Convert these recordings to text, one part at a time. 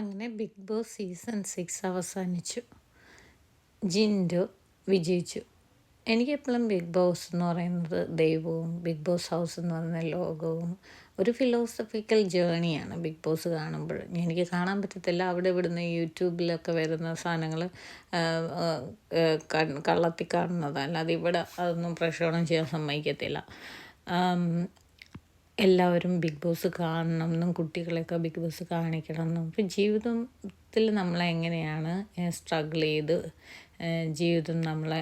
അങ്ങനെ big boss season six അവസാനിച്ചു. ജിൻഡു വിജയിച്ചു. എനിക്കെപ്പോഴും ബിഗ് ബോസ് എന്ന് പറയുന്നത് ദൈവവും ബിഗ് ബോസ് ഹൗസ് എന്ന് പറയുന്ന ലോകവും ഒരു ഫിലോസഫിക്കൽ ജേണിയാണ് ബിഗ് ബോസ് കാണുമ്പോൾ. എനിക്ക് കാണാൻ പറ്റത്തില്ല അവിടെ ഇവിടുന്ന് യൂട്യൂബിലൊക്കെ വരുന്ന സാധനങ്ങൾ കള്ളത്തി കാണുന്നത്. അല്ലാതെ ഇവിടെ അതൊന്നും പ്രക്ഷേപണം ചെയ്യാൻ സമ്മതിക്കത്തില്ല. എല്ലാവരും ബിഗ് ബോസ് കാണണം എന്നും കുട്ടികളെയൊക്കെ ബിഗ് ബോസ് കാണിക്കണം എന്നും ഇപ്പം ജീവിതത്തിൽ നമ്മളെങ്ങനെയാണ് സ്ട്രഗിൾ ചെയ്ത് ജീവിതം നമ്മളെ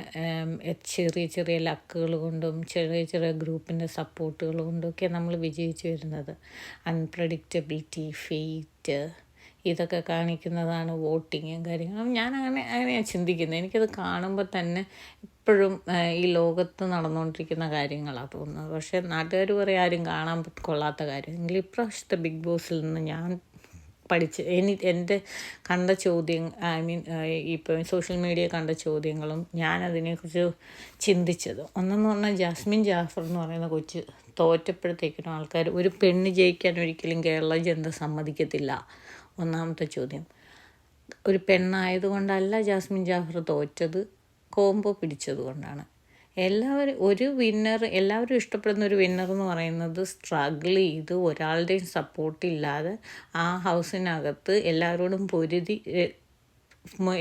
ചെറിയ ചെറിയ ലക്കുകൾ കൊണ്ടും ചെറിയ ചെറിയ ഗ്രൂപ്പിന്റെ സപ്പോർട്ടുകൾ കൊണ്ടൊക്കെ നമ്മൾ വിജയിച്ചു വരുന്നത്. അൺപ്രഡിക്റ്റബിലിറ്റി ഫെയ്റ്റ് ഇതൊക്കെ കാണിക്കുന്നതാണ് വോട്ടിങ്ങും കാര്യങ്ങളും. ഞാൻ അങ്ങനെ അങ്ങനെയാണ് ചിന്തിക്കുന്നത്. എനിക്കത് കാണുമ്പോൾ തന്നെ ഇപ്പോഴും ഈ ലോകത്ത് നടന്നുകൊണ്ടിരിക്കുന്ന കാര്യങ്ങളാണ് തോന്നുന്നത്. പക്ഷേ നാട്ടുകാർ പറയും ആരും കാണാൻ കൊള്ളാത്ത കാര്യം. എങ്കിൽ ഇപ്രാവശ്യത്തെ ബിഗ് ബോസിൽ നിന്ന് ഞാൻ പഠിച്ച് എനി എന്റെ കണ്ട ചോദ്യം ഐ മീൻ ഇപ്പം സോഷ്യൽ മീഡിയ കണ്ട ചോദ്യങ്ങളും ഞാൻ അതിനെക്കുറിച്ച് ചിന്തിച്ചത്. ഒന്നെന്ന് പറഞ്ഞാൽ ജാസ്മിൻ ജാഫർ എന്ന് പറയുന്ന കൊച്ച് തോറ്റപ്പോഴത്തേക്കിനും ആൾക്കാർ ഒരു പെണ്ണ് ജയിക്കാൻ ഒരിക്കലും കേരള ജനത സമ്മതിക്കത്തില്ല. ഒന്നാമത്തെ ചോദ്യം. ഒരു പെണ്ണായതുകൊണ്ടല്ല ജാസ്മിൻ ജാഫർ തോറ്റത്. കോംബോ പിടിച്ചത് കൊണ്ടാണ്. എല്ലാവരും ഒരു വിന്നർ എല്ലാവരും ഇഷ്ടപ്പെടുന്ന ഒരു വിന്നർ എന്ന് പറയുന്നത് സ്ട്രഗിൾ ചെയ്ത് ഒരാളുടെയും സപ്പോർട്ട് ഇല്ലാതെ ആ ഹൗസിനകത്ത് എല്ലാവരോടും പൊരുതി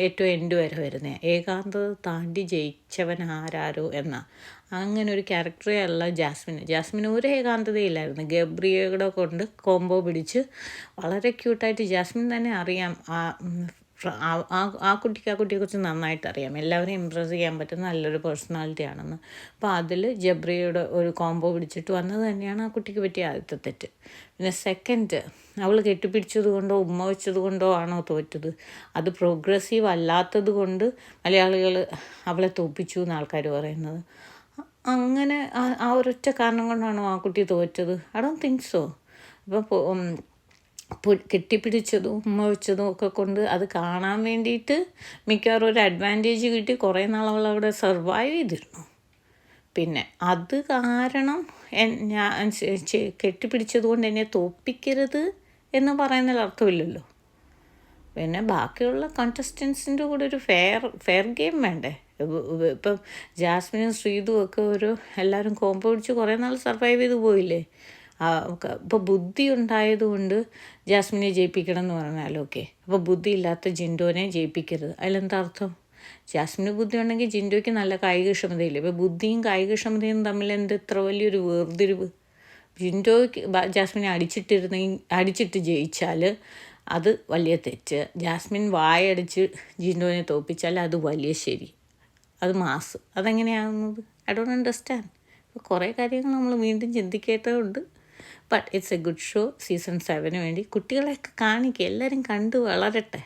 ഏറ്റവും എൻഡ് വരെ വരുന്നത് ഏകാന്തത താണ്ടി ജയിച്ചവൻ ആരാരോ എന്ന. അങ്ങനെ ഒരു ക്യാരക്ടറേ അല്ല ജാസ്മിന്. ജാസ്മിന് ഒരു ഏകാന്തതയില്ലായിരുന്നു. ഗബ്രിയയുടെ കൊണ്ട് കോംബോ പിടിച്ച് വളരെ ക്യൂട്ടായിട്ട് ജാസ്മിൻ തന്നെ അറിയാം ആ ആ ആ- കുട്ടിക്ക് ആ കുട്ടിയെക്കുറിച്ച് നന്നായിട്ട് അറിയാം. എല്ലാവരെയും ഇമ്പ്രസ് ചെയ്യാൻ പറ്റുന്ന നല്ലൊരു പേഴ്സണാലിറ്റി ആണെന്ന്. അപ്പോൾ അതിൽ ജബ്രിയുടെ ഒരു കോംബോ പിടിച്ചിട്ട് വന്നത് തന്നെയാണ് ആ കുട്ടിക്ക് പറ്റിയ ആദ്യത്തെ തെറ്റ്. പിന്നെ സെക്കൻഡ് അവൾ കെട്ടിപ്പിടിച്ചത് കൊണ്ടോ ഉമ്മ വെച്ചത് കൊണ്ടോ ആണോ തോറ്റത്. അത് പ്രോഗ്രസീവ് അല്ലാത്തത് കൊണ്ട് മലയാളികൾ അവളെ തോപ്പിച്ചു എന്ന് ആൾക്കാർ പറയുന്നത്. അങ്ങനെ ആ- ഒരൊറ്റ കാരണം കൊണ്ടാണോ ആ കുട്ടി തോറ്റത്? ഐ ഡോണ്ട് തിങ്ക് സോ ഇപ്പോൾ പു- കെട്ടിപ്പിടിച്ചതും ഉമ്മ വെച്ചതും ഒക്കെ കൊണ്ട് അത് കാണാൻ വേണ്ടിയിട്ട് മിക്കവാറും ഒരു അഡ്വാന്റേജ് കിട്ടി. കുറേ നാൾ അവിടെ സർവൈവ് ചെയ്തിരുന്നു. പിന്നെ അത് കാരണം ഞാൻ കെട്ടിപ്പിടിച്ചത് കൊണ്ട് എന്നെ തോപ്പിക്കരുത് എന്ന് പറയുന്നതിൽ അർത്ഥമില്ലല്ലോ. പിന്നെ ബാക്കിയുള്ള കണ്ടസ്റ്റൻസിന്റെ കൂടെ ഒരു ഫെയർ ഫെയർ ഗെയിം വേണ്ടേ? ഇപ്പം ജാസ്മിനും ശ്രീതും ഒക്കെ ഒരു എല്ലാവരും കോമ്പോ പിടിച്ച് കുറേ നാൾ സർവൈവ് ചെയ്ത് പോയില്ലേ? ഇപ്പോൾ ബുദ്ധി ഉണ്ടായതുകൊണ്ട് ജാസ്മിനെ ജയിപ്പിക്കണം എന്ന് പറഞ്ഞാൽ ഓക്കെ അപ്പോൾ ബുദ്ധി ഇല്ലാത്ത ജിൻഡോനെ ജയിപ്പിക്കരുത്. അതിലെന്താ അർത്ഥം? ജാസ്മിന് ബുദ്ധി ഉണ്ടെങ്കിൽ ജിൻഡോയ്ക്ക് നല്ല കായികക്ഷമതയില്ല ഇപ്പോൾ ബുദ്ധിയും കായികക്ഷമതയും തമ്മിൽ എന്ത് ഇത്ര വലിയൊരു വേർതിരിവ്? ജിൻഡോയ്ക്ക് ജാസ്മിനെ അടിച്ചിട്ടിരുന്നെങ്കിൽ അടിച്ചിട്ട് ജയിച്ചാൽ അത് വലിയ തെറ്റ്. ജാസ്മിൻ വായടിച്ച് ജിൻഡോനെ തോപ്പിച്ചാൽ അത് വലിയ ശരി. അത് മാസ്. അതെങ്ങനെയാകുന്നത് ഐ ഡോണ്ട് അണ്ടർസ്റ്റാൻഡ് അപ്പോൾ കുറേ കാര്യങ്ങൾ നമ്മൾ വീണ്ടും ചിന്തിക്കേണ്ടതുണ്ട്. But it's a good show season seven വേണ്ടി കുട്ടികളെയൊക്കെ കാണിക്കുക എല്ലാവരും കണ്ട് വളരട്ടെ.